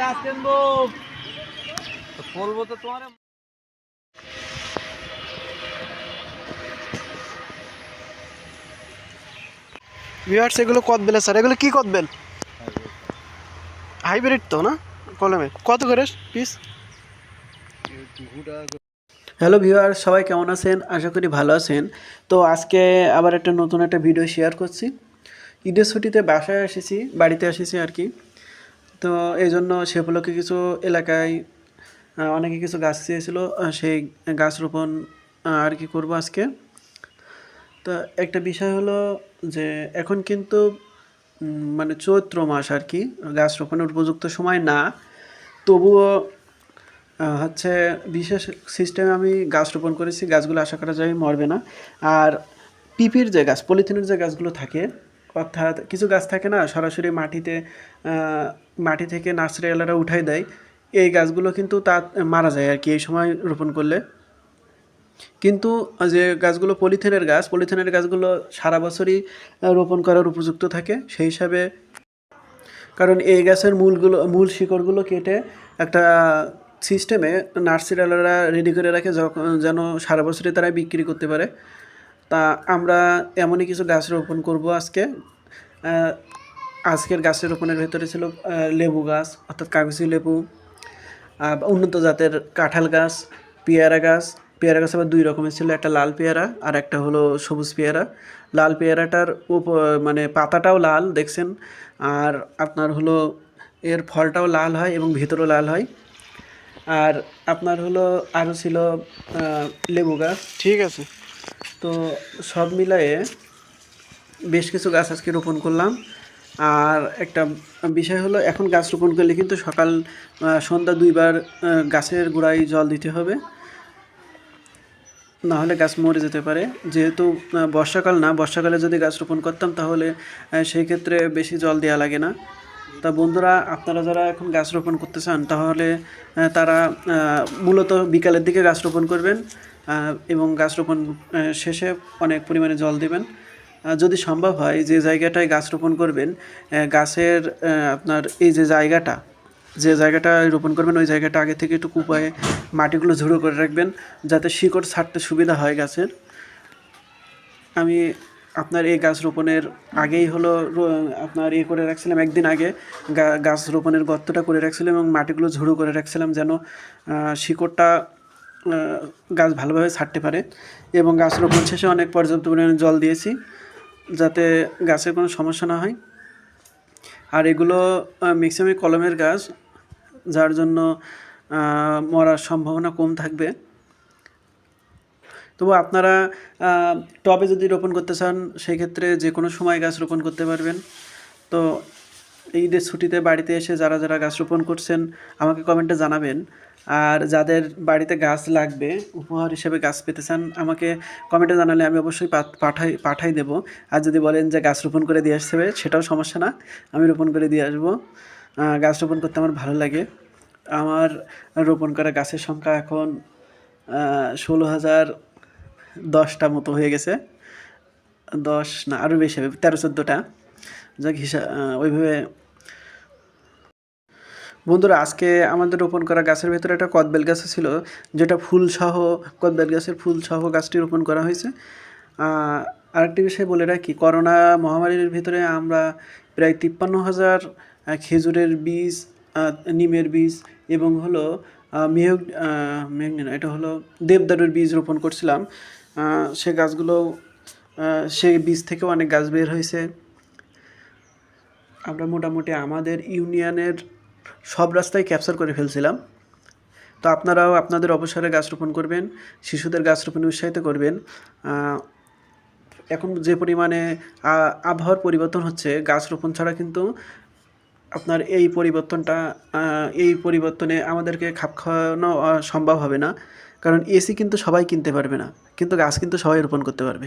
গাছ কিনবো। বলব তো তোমার। ভিউয়ার্স এগুলো কদবেল স্যার এগুলো কি কদবেল হাইব্রিড তো না? কলমে। কত করে পিস হ্যালো ভিউয়ার সবাই কেমন আছেন? আশা করি ভালো আছেন। তো আজকে আবার একটা নতুন একটা ভিডিও শেয়ার করছি। ঈদের ছুটিতে বাসায় এসেছি বাড়িতে এসেছি আর কি। তো এই জন্য সে উপলক্ষে কিছু এলাকায় অনেকে কিছু গাছ চেয়েছিল সেই গাছ রোপণ আর কি করব আজকে। তো একটা বিষয় হলো যে এখন কিন্তু মানে চৈত্র মাস আর কি, গাছ রোপণের উপযুক্ত সময় না। তবুও হচ্ছে বিশেষ সিস্টেমে আমি গাছ রোপণ করেছি, গাছগুলো আশা করা যায় মরবে না। আর পিপির যে গাছ, পলিথিনের যে গাছগুলো থাকে অর্থাৎ কিছু গাছ থাকে না, সরাসরি মাটিতে মাটি থেকে নার্সারিওয়ালারা উঠাই দেয়। এই গাছগুলো কিন্তু তা মারা যায় আর কি এই সময় রোপণ করলে। কিন্তু যে গাছগুলো পলিথিনের গাছ, পলিথিনের গাছগুলো সারা বছরই রোপণ করার উপযুক্ত থাকে। সেই হিসাবে কারণ এই গাছের মূলগুলো, মূল শিকড়গুলো কেটে একটা সিস্টেমে নার্সারিওয়ালারা রেডি করে রাখে যেন সারা বছরই তারা বিক্রি করতে পারে। তা আমরা এমনই কিছু গাছ রোপণ করব আজকে। আজকের গাছের রোপণের ভেতরে ছিল লেবু গাছ, অর্থাৎ কাগজি লেবু উন্নত জাতের কাঁঠাল গাছ, পেয়ারা গাছ। পেয়ারা গাছ আবার দুই রকমের ছিল, একটা লাল পেয়ারা আর একটা হলো সবুজ পেয়ারা। লাল পেয়ারাটার উপ মানে পাতাটাও লাল, দেখছেন? আর আপনার হলো, এর ফলটাও লাল হয় এবং ভিতরও লাল হয়। আর আপনার হলো আরও ছিল লেবু গাছ। ঠিক আছে। তো সব মিলায়ে বেশ কিছু গাছ আজকে রোপণ করলাম। আর একটা বিষয় হলো, এখন গাছ রোপণ করলে কিন্তু সকাল সন্ধ্যা দুইবার গাছের গোড়ায় জল দিতে হবে। না হলে গাছ মরে যেতে পারে। যেহেতু বর্ষাকাল না, বর্ষাকালে যদি গাছ রোপণ করতাম তাহলে সেই ক্ষেত্রে বেশি জল দেওয়া লাগে না। তা বন্ধুরা, আপনারা যারা এখন গাছ রোপণ করতে চান, তাহলে তারা মূলত বিকালের দিকে গাছ রোপণ করবেন। এবং গাছ রোপণ শেষে অনেক পরিমাণে জল দেবেন। যদি সম্ভব হয়, যে জায়গাটায় গাছ রোপণ করবেন গাছের আপনার এই যে জায়গাটা যে জায়গাটা রোপণ করবেন, ওই জায়গাটা আগে থেকে একটু কুপায়ে মাটিগুলো ঝুড়ো করে রাখবেন, যাতে শিকড় ছাড়তে সুবিধা হয় গাছের। আমি আপনার এই গাছ রোপণের আগেই হলো আপনার ইয়ে করে রাখছিলাম, একদিন আগে গাছ রোপণের গর্তটা করে রাখছিলাম এবং মাটিগুলো ঝুড়ো করে রাখছিলাম যেন শিকড়টা গাছ ভালোভাবে ছাড়তে পারে এবং গাছ রোপণ শেষে অনেক পর্যাপ্ত পরিমাণে জল দিয়েছি যাতে গাছের কোনো সমস্যা না হয়। আর এগুলো ম্যাক্সিমাম কলমের গাছ, যার জন্য মরার সম্ভাবনা কম থাকবে। তবু আপনারা টবে যদি রোপণ করতে চান সেই ক্ষেত্রে যে কোনো সময় গাছ রোপণ করতে পারবেন। তো ঈদের ছুটিতে বাড়িতে এসে যারা যারা গাছ রোপণ করছেন, আমাকে কমেন্টে জানাবেন। আর যাদের বাড়িতে গাছ লাগবে, উপহার হিসেবে গাছ পেতে চান, আমাকে কমেন্টে জানালে আমি অবশ্যই পাঠ- পাঠাই পাঠাই দেবো। আর যদি বলেন যে গাছ রোপণ করে দিয়ে আসতে হবে, সেটাও সমস্যা না। আমি রোপণ করে দিয়ে আসব। গাছ রোপণ করতে আমার ভালো লাগে। আমার রোপণ করা গাছের সংখ্যা এখন ষোলো হাজার দশটা মতো হয়ে গেছে। দশ না আরও বেশি হবে, তেরো, চোদ্দোটা। যাক হিসাব ওইভাবে বন্ধুরা আজকে আমাদের রোপণ করা গাছের ভেতরে একটা কদবেল গাছ ছিল যেটা ফুল সহ কদবেল গাছের ফুল সহ গাছটি রোপণ করা হয়েছে। আরেকটি বিষয় বলে রাখি করোনা মহামারীর ভিতরে আমরা প্রায় তিপ্পান্ন হাজার খেজুরের বীজ নিমের বীজ এবং হলো আহ, মেহগ আহ, না, এটা হলো দেবদারুর বীজ রোপণ করছিলাম। সে গাছগুলো সেই বীজ থেকেও অনেক গাছ বের হয়েছে। আমরা মোটামুটি আমাদের ইউনিয়নের সব রাস্তায় ক্যাপচার করে ফেলছিলাম। তো আপনারাও আপনাদের অবসরে গাছ রোপণ করবেন, শিশুদের গাছ রোপণে উৎসাহিত করবেন। এখন যে পরিমাণে আবহাওয়ার পরিবর্তন হচ্ছে, গাছ রোপণ ছাড়া কিন্তু আপনার এই পরিবর্তনটা এই পরিবর্তনে আমাদেরকে খাপ খাওয়ানো সম্ভব হবে না। কারণ এসি কিন্তু সবাই কিনতে পারবে না, কিন্তু গাছ কিন্তু সবাই রোপণ করতে পারবে।